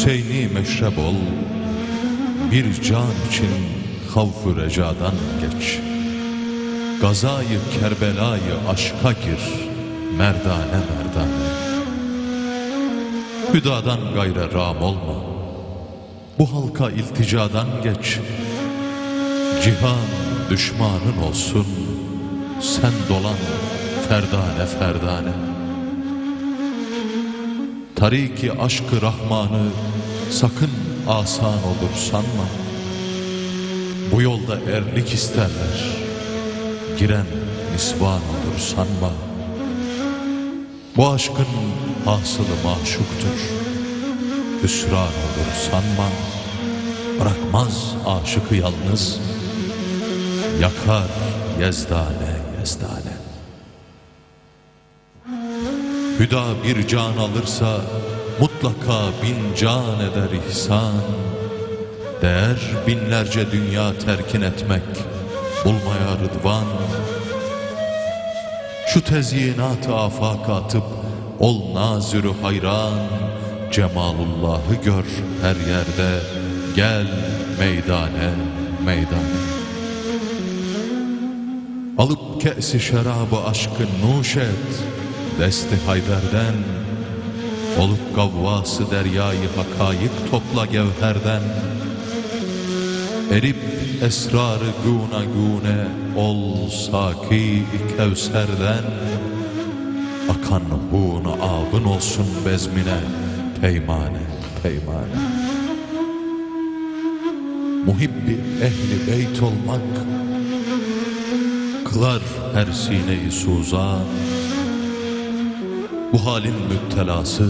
Hüseyni meşrep ol, bir can için havf recadan geç. Gazayı Kerbelayı aşka gir, merdane merdane. Hüdadan gayrı ram olma, bu halka ilticadan geç. Cihan düşmanın olsun, sen dolan ferdane ferdane. Tariki aşkı Rahman'ı sakın asan olur sanma. Bu yolda erlik isterler, giren nisvan olur sanma. Bu aşkın hasılı maşuktur, hüsran olur sanma. Bırakmaz aşıkı yalnız, yakar yezdane yezdane. Hüda bir can alırsa mutlaka bin can eder ihsan. Değer binlerce dünya terkin etmek, bulmaya rıdvan. Şu tezyinat-ı afaka atıp ol nazürü hayran. Cemalullah'ı gör her yerde, gel meydane meydane. Alıp ke'si şarabı aşkı nuş et Desti Hayber'den Olup gavvası deryayı hakayık topla gevherden. Erip esrarı guna gune Ol saki kevserden. Akan hunu abın olsun bezmine Peymane peymane. Muhibbi ehli beyt olmak Kılar her sineyi suzan Bu halin müptelası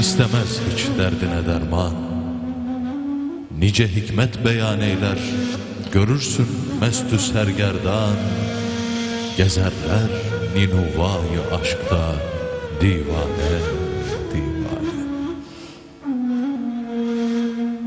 istemez hiç derdine derman. Nice hikmet beyan eyler Görürsün mestü sergerdan. Gezerler ninuvayı aşkta Divane